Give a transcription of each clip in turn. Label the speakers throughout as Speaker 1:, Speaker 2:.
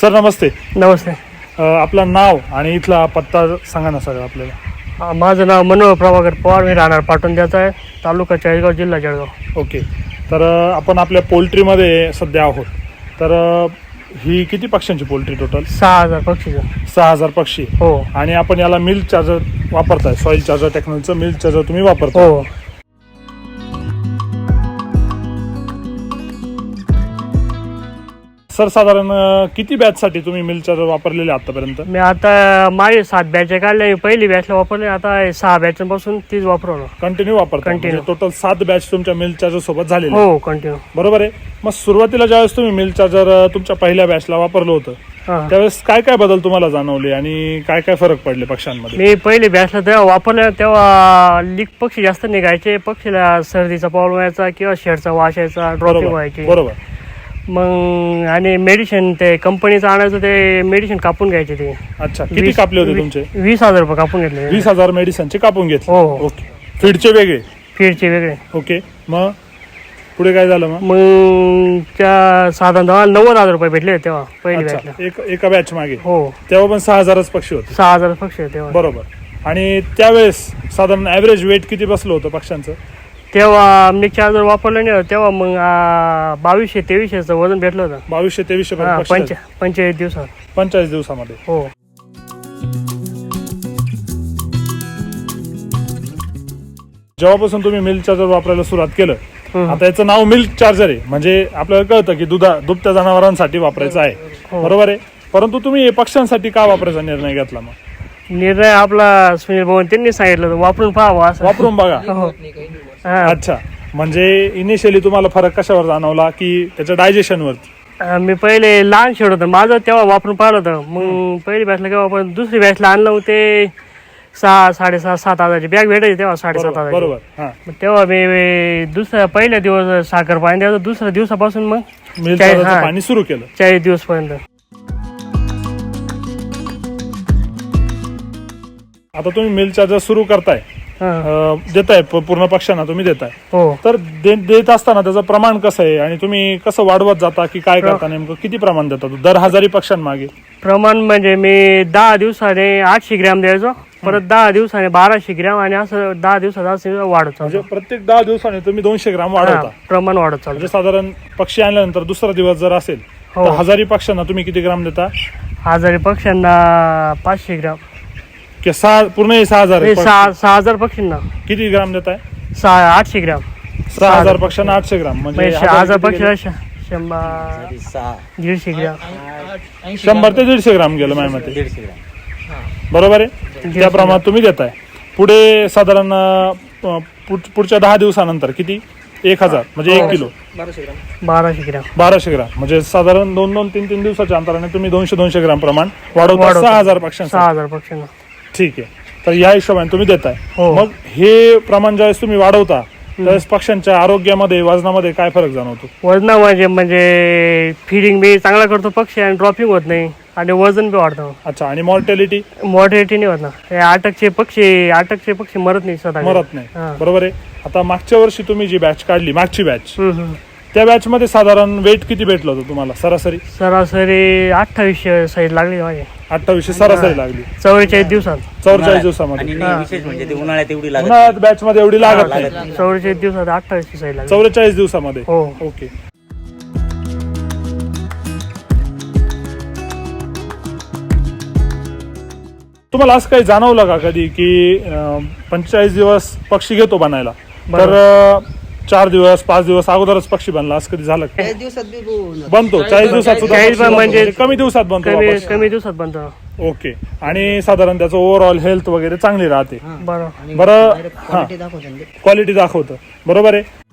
Speaker 1: Sir नमस्ते.
Speaker 2: नमस्ते.
Speaker 1: अ, आपलं नाव आणि इथला पत्ता सांगा ना सर आपल्याला.
Speaker 2: अ, माझं नाव मनोहर प्रभाकर पवार मी राहणार पाटोंद्याचा आहे तालुका चाळीसगाव जिल्हा जळगाव.
Speaker 1: ओके. तर अ, आपण आपल्या पोल्ट्रीमध्ये सध्या आहोत. तर अ, ही किती पक्ष्यांची पोल्ट्री टोटल
Speaker 2: सहा हजार पक्षीचं.
Speaker 1: सहा हजार पक्षी.
Speaker 2: हो.
Speaker 1: आणि आपण याला मिल्क चार्जर वापरताय सॉईल चार्जर टेक्नॉलॉजीचं मिल्क चार्जर तुम्ही वापरताय.
Speaker 2: हो.
Speaker 1: सर साधारण अ, किती बॅचसाठी तुम्ही मिल्क चार्जर वापरलेले आतापर्यंत?
Speaker 2: मी आता माझे सात बॅच काढले पहिली बॅचला वापरले आता हे सहा बॅचांपासून तीच वापरवलं.
Speaker 1: Continue
Speaker 2: Continue.
Speaker 1: म्हणजे टोटल सात बॅच तुमच्या मिल्क चार्जर सोबत झालेले
Speaker 2: हो कंटिन्यू
Speaker 1: बरोबर आहे. मग सुरुवातीला ज्यावेळेस तुम्ही मिल्क चार्जर तुमच्या पहिल्या बॅचला वापरलं होतं
Speaker 2: हां.
Speaker 1: त्यावेळेस काय काय बदल तुम्हाला जाणवले आणि काय काय फरक पडले पक्ष्यांमध्ये?
Speaker 2: मी पहिली बॅचला तेव्हा वापरलं तेव्हा लीक पक्षी जास्त निघायचे. पक्षीला सर्दीचा प्रॉब्लेम यायचा किंवा शेडचा वास यायचा ड्रॉपिंग
Speaker 1: बरोबर.
Speaker 2: व्हायची.
Speaker 1: बरोबर.
Speaker 2: मग आणि मेडिसिन ते कंपनीचं आणायचं ते मेडिसिन कापून घ्यायचे ते.
Speaker 1: अच्छा किती
Speaker 2: वीस-
Speaker 1: कापले होते
Speaker 2: वी-
Speaker 1: तुमचे?
Speaker 2: वीस हजार रुपये कापून घेतले.
Speaker 1: वीस हजार मेडिसिनचे कापून घेतले.
Speaker 2: हो हो.
Speaker 1: ओके. फीडचे वेगळे?
Speaker 2: फीडचे वेगळे.
Speaker 1: ओके. मग? पुढे काय झालं मग?
Speaker 2: मग त्या साधारणतः नव्वद हजार रुपये भेटले होते तेव्हा पहिली बॅचला
Speaker 1: अच्छा एक एका बॅच मागे.
Speaker 2: हो.
Speaker 1: तेव्हा पण सहा हजारच पक्षी होते.
Speaker 2: सहा हजार पक्षी होते तेव्हा.
Speaker 1: बरोबर. आणि त्यावेळेस साधारण ऍव्हरेज वेट किती बसलं होतं पक्ष्यांचं?
Speaker 2: तेव्हा मी चार्जर वापरलं नाही तेव्हा मग बावीसशे तेवीसशेचं वजन भेटलं होतं.
Speaker 1: बावीसशे तेवीसशे
Speaker 2: हा पंच पंचेचाळीस दिवसात
Speaker 1: पंचेचाळीस दिवसामध्ये.
Speaker 2: हो.
Speaker 1: जेव्हापासून तुम्ही मिल्क चार्जर वापरायला सुरुवात केलं. आता याचं नाव मिल्क चार्जर आहे. म्हणजे आपल्याला कळतं की दुधा दुभत्या जनावरांसाठी वापरायचं आहे.
Speaker 2: हो.
Speaker 1: बरोबर आहे? परंतु तुम्ही हे पक्ष्यांसाठी का वापरायचा निर्णय घेतला मग?
Speaker 2: निर्णय आपला सुनील भवन त्यांनी सांगितलं होतं, वापरून पाहावं असं.
Speaker 1: वापरून बघा.
Speaker 2: हो.
Speaker 1: अच्छा. म्हणजे इनिशियली तुम्हाला फरक कशावर जाणवला की त्याच्या डायजेशन वरती?
Speaker 2: अं, मी पहिले लहान शेड होतं. माझं तेव्हा वापरून पाहिलं होतं. मग पहिली बॅचला केव्हा पण दुसरी बॅचला आणलं मग ते सहा साडेसहा सात हजारची बॅग भेटायची तेव्हा साडेसात
Speaker 1: बरोबर
Speaker 2: हजार
Speaker 1: बरोबर. हा.
Speaker 2: तेव्हा मी मी दुसऱ्या पहिल्या दिवस साखर पाणी द्यायचं. दुसऱ्या दिवसापासून मग
Speaker 1: मिल्क
Speaker 2: हा.
Speaker 1: पाणी सुरू केलं.
Speaker 2: चाळीस दिवस पर्यंत
Speaker 1: आता तुम्ही मिल्क चार्जर सुरू करताय. अं, देताय प- पूर्ण पक्ष्यांना तुम्ही देताय.
Speaker 2: हो.
Speaker 1: तर दे- देत असताना त्याचं प्रमाण कसं आहे? आणि तुम्ही कसं वाढवत जाता की काय करता नेमकं? किती प्रमाण देता दर हजारी पक्ष्यांमागे
Speaker 2: प्रमाण म्हणजे मी दहा दिवसाने आठशे ग्रॅम द्यायचो परत दहा दिवसाने बाराशे ग्रॅम आणि असं दहा दिवसात असं वाढत
Speaker 1: म्हणजे प्रत्येक दहा दिवसाने तुम्ही दोनशे ग्राम वाढवता.
Speaker 2: प्रमाण वाढत
Speaker 1: म्हणजे साधारण पक्षी आणल्यानंतर दुसरा दिवस जर असेल
Speaker 2: हो.
Speaker 1: तर हजारी पक्ष्यांना तुम्ही किती ग्राम देता?
Speaker 2: आजारी पक्ष्यांना पाचशे ग्रॅम.
Speaker 1: की सहा पूर्ण हे सहा हजार
Speaker 2: हे
Speaker 1: आहे.
Speaker 2: सहा सहा हजार पक्षींना.
Speaker 1: किती ग्राम देताय?
Speaker 2: सहा आठशे ग्रॅम.
Speaker 1: सहा हजार पक्ष्यांना आठशे ग्राम. म्हणजे
Speaker 2: म्हणजे
Speaker 1: हजार
Speaker 2: हजार
Speaker 1: किती गेले?
Speaker 2: पक्षीला श- शंभर दीडशे ग्रॅम.
Speaker 1: शंभर ते दीडशे ग्राम गेलं माझ्या मते.
Speaker 3: दीडशे ग्राम.
Speaker 1: बरोबर आहे? त्या प्रमाणात तुम्ही देताय. पुढे साधारण अं, पुढ- पुढच्या दहा दिवसानंतर किती? एक हजार म्हणजे एक किलो.
Speaker 2: बाराशे ग्रॅम.
Speaker 1: बाराशे ग्राम. म्हणजे साधारण दोन दोन तीन तीन दिवसाच्या अंतराने तुम्ही दोनशे दोनशे ग्राम प्रमाण वाढवता.
Speaker 2: वाढवतो.
Speaker 1: सहा हजार पक्ष्यांचं
Speaker 2: सहा हजार पक्षींना.
Speaker 1: ठीक आहे. तर या हिशोबाने तुम्ही देताय.
Speaker 2: हो.
Speaker 1: मग हे प्रमाण ज्यावेळेस तुम्ही वाढवता त्यावेळेस पक्ष्यांच्या आरोग्यामध्ये वजनामध्ये काय फरक जाणवतो?
Speaker 2: वजना म्हणजे म्हणजे फिडिंग बी चांगला करतो पक्षी आणि ड्रॉपिंग होत नाही आणि वजन बी वाढतं.
Speaker 1: अच्छा आणि मॉर्टॅलिटी
Speaker 2: मॉडरेटी नाही होत ना. हे अटकचे पक्षी अटकचे पक्षी मरत नाही स्वतः
Speaker 1: मरत नाही.
Speaker 2: हा.
Speaker 1: बरोबर आहे. आता मागच्या वर्षी तुम्ही जी बॅच काढली मागची बॅच
Speaker 2: हम्म, हम्म.
Speaker 1: त्या बॅच मध्ये साधारण वेट किती भेटलं होतं तुम्हाला? सरासरी?
Speaker 2: सरासरी अठ्ठावीसशे साईज लागली माझी.
Speaker 1: अठ्ठावीसशे सरासरी लागली.
Speaker 2: चव्वेचाळीस दिवसात.
Speaker 1: चौवेचाळीस दिवसामध्ये.
Speaker 3: आणि नाही, विशेष म्हणजे ते उन्हाळ्यात एवढी लागत
Speaker 1: उन्हाळ्यात बॅच मध्ये एवढी लागत नाही.
Speaker 2: चव्वेचाळीस दिवसात अठ्ठावीसशे साईज लागली.
Speaker 1: चौवेचाळीस दिवसामध्ये?
Speaker 2: हो.
Speaker 1: ओके. तुम्हाला असं काही जाणवलं का कधी की पंचेचाळीस दिवस पक्षी घेतो बनायला? तर अं, चार दिवस पाच दिवस अगोदरच पक्षी बनला असं कधी झालं का?
Speaker 4: चाळीस दिवसात बी होऊन जातं.
Speaker 1: बनतो चाळीस दिवसात सुद्धा
Speaker 2: चाळीस
Speaker 1: पक्षी बनतो.
Speaker 2: म्हणजे
Speaker 1: म्हणजे कमी दिवसात बनतो
Speaker 2: कमी
Speaker 1: वापस.
Speaker 2: कमी दिवसात बनतं
Speaker 1: ओके आणि साधारण त्याचं ओव्हरऑल हेल्थ वगैरे चांगली राहते
Speaker 2: बरं
Speaker 1: हा. क्वालिटी दाखवतं बरोबर आहे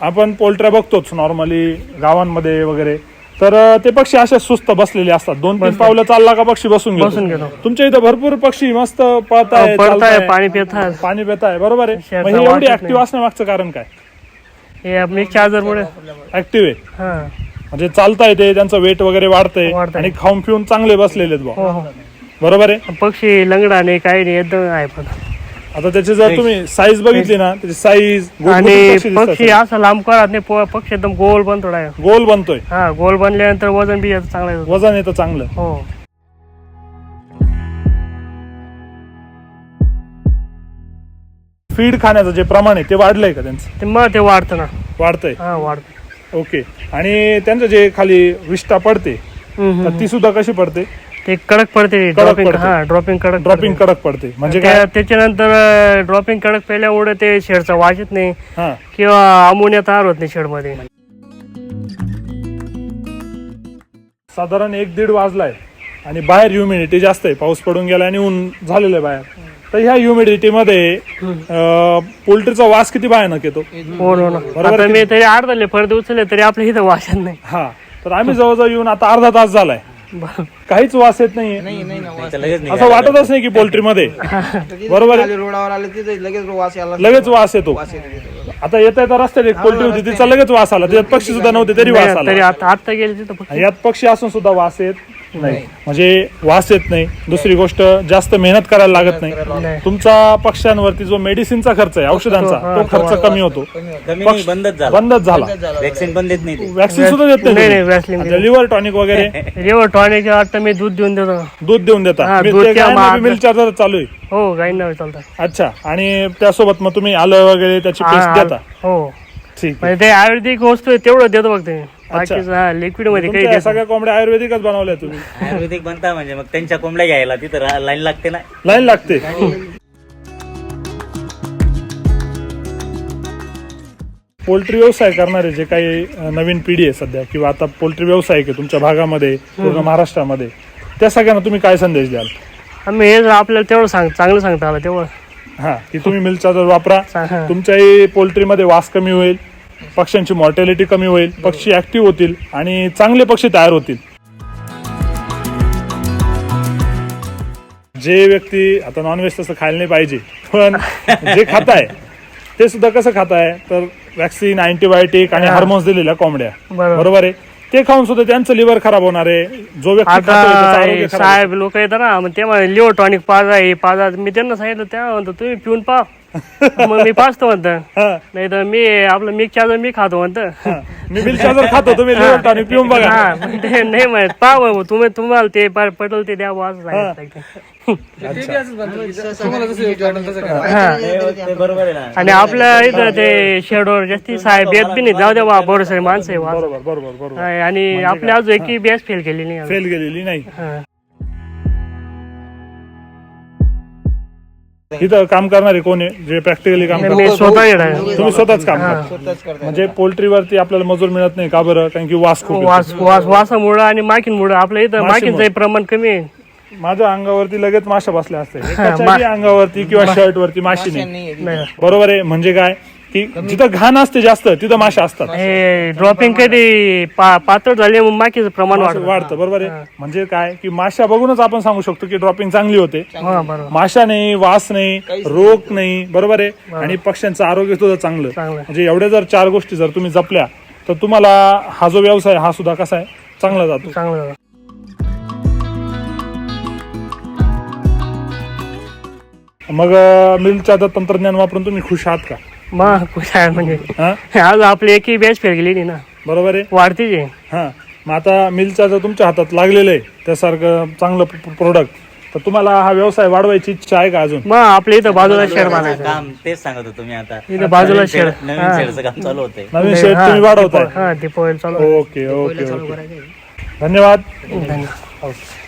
Speaker 1: आपण पोल्ट्र्या बघतोच नॉर्मली गावांमध्ये वगैरे तर ते पक्षी असे सुस्त बसलेले असतात. दोन तीन पावलं चालला का पक्षी बसून
Speaker 2: बसून
Speaker 1: घेतो.
Speaker 2: घेतो.
Speaker 1: तुमच्या इथं भरपूर पक्षी मस्त पळताय
Speaker 2: पडताय
Speaker 1: चालताय,
Speaker 2: पाणी पितात
Speaker 1: पाणी पिताय बरोबर आहे. मग हे एवढी
Speaker 2: वाटत
Speaker 1: ऍक्टिव्ह
Speaker 2: नाही.
Speaker 1: असण्यामागचं कारण काय?
Speaker 2: हे मी चार्जर मुळे
Speaker 1: ऍक्टिव्ह आहे.
Speaker 2: हा.
Speaker 1: म्हणजे चालता येते त्यांचं वेट वगैरे वाढतंय
Speaker 2: वाढतंय.
Speaker 1: आणि खाऊन पिऊन चांगले बसलेले आहेत
Speaker 2: हो हो.
Speaker 1: बरोबर आहे?
Speaker 2: पक्षी लंगडा नाही काही नाही एकदम आहे पण.
Speaker 1: आता त्याची जर तुम्ही साईज बघितली ना त्याची साईज
Speaker 2: आणि पक्षी असा लांब करत नाही प- पक्षी एकदम गोल आहे.
Speaker 1: गोल बनतोय.
Speaker 2: हा गोल बनल्यानंतर वजन बी याचं चांगलं येतं.
Speaker 1: वजन येतं चांगलं.
Speaker 2: हो.
Speaker 1: फीड खाण्याचं जे प्रमाण आहे ते वाढलंय का त्यांचं?
Speaker 2: ते मग ते वाढतं ना.
Speaker 1: वाढतंय.
Speaker 2: हा वाढतं
Speaker 1: ओके आणि त्यांचं जे खाली विष्ठा पडते. तर ती सुद्धा कशी पडते?
Speaker 2: ते कडक पडते
Speaker 1: कडक
Speaker 2: ड्रॉपिंग
Speaker 1: पडते.
Speaker 2: हा ड्रॉपिंग कडक
Speaker 1: ड्रॉपिंग
Speaker 2: पडते.
Speaker 1: कडक पडते. म्हणजे काय?
Speaker 2: त्या- त्याच्यानंतर ड्रॉपिंग कडक पहिल्यामुळे ते शेडचा वास येत नाही
Speaker 1: हा.
Speaker 2: किंवा अमोनिया तयार होत नाही शेडमध्ये.
Speaker 1: साधारण एक दीड वाजलाय आणि बाहेर ह्युमिडिटी जास्त आहे. पाऊस पडून गेला आणि ऊन झालेलं आहे बाहेर. तर ह्या ह्युमिडिटी मध्ये पोल्ट्रीचा वास किती भयानक येतो?
Speaker 2: हो ना, हो. ना आता मी तरी अर्धले फरदे उचलले तरी आपल्या इथं वास येत नाही.
Speaker 1: हा. तर आम्ही जवळजवळ येऊन आता अर्धा तास झालाय. काहीच वास येत नाहीये.
Speaker 3: नाही लगेच
Speaker 1: असं वाटतच नाही की पोल्ट्री मध्ये बरोबर आहे?
Speaker 4: रोडावर आले तिथे लगेच वास यायला
Speaker 1: लगेच वास येतो. आता येता येता रस्त्यात एक पोल्ट्री होती तिचा लगेच वास आला. त्याच्यात पक्षी सुद्धा नव्हते तरी वास
Speaker 2: नाही, तरी
Speaker 1: आला
Speaker 2: आता आता गेले तिथं फक्त
Speaker 1: यात पक्षी असून सुद्धा वास येत. नाही. म्हणजे वास येत नाही. दुसरी गोष्ट जास्त मेहनत करायला लागत नाही. तुमचा पक्ष्यांवरती जो मेडिसिनचा खर्च आहे औषधांचा तो खर्च कमी होतो.
Speaker 3: बंदच झाला.
Speaker 1: बंदच झाला.
Speaker 3: वॅक्सिन पण देत नाही ते.
Speaker 1: सुद्धा देत
Speaker 2: नाही नाही
Speaker 1: नाही
Speaker 2: वॅसलिन
Speaker 1: लिव्हर टॉनिक वगैरे?
Speaker 2: जेव्हा टॉनिक आता मी दूध देऊन देतो.
Speaker 1: दूध देऊन देता.
Speaker 2: हा, दूध किंवा माग.
Speaker 1: मिल्क चार्जर चालू आहे.
Speaker 2: हो गाईंना चालतात
Speaker 1: अच्छा. आणि त्यासोबत मग तुम्ही आलं वगैरे त्याची पेस्ट
Speaker 2: हा,
Speaker 1: देता.
Speaker 2: हो.
Speaker 1: ठीक आहे.
Speaker 2: म्हणजे ते आयुर्वेदिक वस्तू आहे तेवढं देतो फक्त मी. बाकीचं हा लिक्विडमध्ये काही
Speaker 1: तुमच्या
Speaker 2: देतो
Speaker 1: सगळ्या कोंबड्या आयुर्वेदिकच बनवल्या तुम्ही.
Speaker 3: आयुर्वेदिक बनता म्हणजे मग त्यांच्या कोंबड्या घ्यायला तिथं लाईन लागते ना?
Speaker 1: लाईन लागते. पोल्ट्री व्यवसाय करणारे जे काही अ, नवीन पिढी आहे सध्या किंवा आता पोल्ट्री व्यवसाय आहे तुमच्या भागामध्ये पूर्ण महाराष्ट्रामध्ये त्या सगळ्यांना तुम्ही काय संदेश द्याल?
Speaker 2: आम्ही हे जर आपल्याला तेवढं सांग चांगलं सांगता आलं तेवढं.
Speaker 1: हा की तुम्ही मिल्क चार्जर वापरा
Speaker 2: सांग-
Speaker 1: तुमच्याही पोल्ट्रीमध्ये वास कमी होईल. पक्ष्यांची मॉर्टॅलिटी कमी होईल पक्षी ऍक्टिव्ह होतील आणि चांगले पक्षी तयार होतील. जे व्यक्ती आता नॉनव्हेज तसं खायला नाही पाहिजे पण जे खात आहे ते सुद्धा कसं खात आहे तर वॅक्सिन अँटीबायोटिक आणि हार्मोन्स दिलेल्या कोंबड्या.
Speaker 2: बरोबर.
Speaker 1: आहे? ते खाऊन सुद्धा त्यांचं लिव्हर खराब होणार आहे. जो व्यक्ती.
Speaker 2: साहेब लोक येतात ना मग ते लिओ टॉनिक पाजा हे पाजा मी त्यांना सांगितलं त्या म्हणतो तुम्ही पिऊन पा मग मी पाचतो म्हणतं.
Speaker 1: हा,
Speaker 2: नाही तर मी आपलं मिक्स चार्जर मी खातो म्हणतं.
Speaker 1: हा. मी मिल्क चार्जर खातो तुम्ही पिऊन बघा.
Speaker 2: हा. ते नाही म्हणत. पा मग तुम्ही तुम्हाला ते पटल ते द्या बुवा असं सांगितलं
Speaker 3: ते बरोबर आहे ना.
Speaker 2: आणि आपल्या इथं ते शेडवर जास्ती साहेब येत बी नाही. जाऊ द्या बा बरोबर माणसं आहे बा.
Speaker 1: बरोबर बरोबर बरोबर.
Speaker 2: हा, आणि आपल्या अजून एकही बॅच फेल केली नाही.
Speaker 1: फेल गेलेली नाही.
Speaker 2: हा.
Speaker 1: इथं काम करणारे कोण आहे? जे प्रॅक्टिकली काम
Speaker 2: मी
Speaker 1: करतात.
Speaker 2: स्वतः येणार आहे.
Speaker 1: तुम्ही स्वतःच काम करता
Speaker 4: स्वतःच
Speaker 1: म्हणजे पोल्ट्रीवरती आपल्याला मजूर मिळत नाही का बरं? कारण की वास खूप येतो.
Speaker 2: वास वास वासामुळं आणि माकींमुळं आपल्या इथं. माकींचं प्रमाण कमी आहे.
Speaker 1: माझ्या अंगावरती लगेच माशा बसल्या असते एकाच्याही अंगावरती किंवा शर्ट वरती माशी नाही.
Speaker 2: नाही.
Speaker 1: बरोबर आहे? म्हणजे काय? की जिथं घाण असते जास्त तिथं माशा असतात.
Speaker 2: हे ड्रॉपिंग कधी पा- पातळ झाले मग माकीचं प्रमाण वाढतं.
Speaker 1: वाढतं बरोबर आहे? म्हणजे काय की माशा बघूनच आपण सांगू शकतो की ड्रॉपिंग चांगली होते.
Speaker 2: हा बरोबर.
Speaker 1: माशा नाही वास नाही रोग नाही बरोबर आहे? आणि पक्ष्यांचं आरोग्य सुद्धा चांगलं.
Speaker 2: चांगलं. आहे.
Speaker 1: म्हणजे एवढ्या जर चार गोष्टी जर तुम्ही जपल्या तर तुम्हाला हा जो व्यवसाय हा सुद्धा कसा आहे? चांगला जातो.
Speaker 2: चांगलं.
Speaker 1: मग मिलच्या तंत्रज्ञान वापरून तुम्ही खुश आहात का?
Speaker 2: मग खुश आहे म्हणजे?
Speaker 1: हा?
Speaker 2: आज आपली एकही बॅच फेल गेली नाही ना.
Speaker 1: बरोबर आहे.
Speaker 2: वाढतीच आहे.
Speaker 1: हा. मग आता मिलच्या जर तुमच्या हातात लागलेलं आहे त्यासारखं चांगलं प्रोडक्ट तर तुम्हाला हा व्यवसाय वाढवायची इच्छा आहे का अजून?
Speaker 2: मग आपल्या इथं बाजूला शेड बांधायचं
Speaker 3: काम तेच सांगत होतो मी आता.
Speaker 2: इथं बाजूला
Speaker 3: शेड-. नवीन. शेडचं काम चालू होतंय.
Speaker 1: नवीन शेड तुम्ही वाढवताय.
Speaker 2: हा दीपावली चालू आहे.
Speaker 1: ओके ओके ओके धन्यवाद.
Speaker 2: धन्यवाद.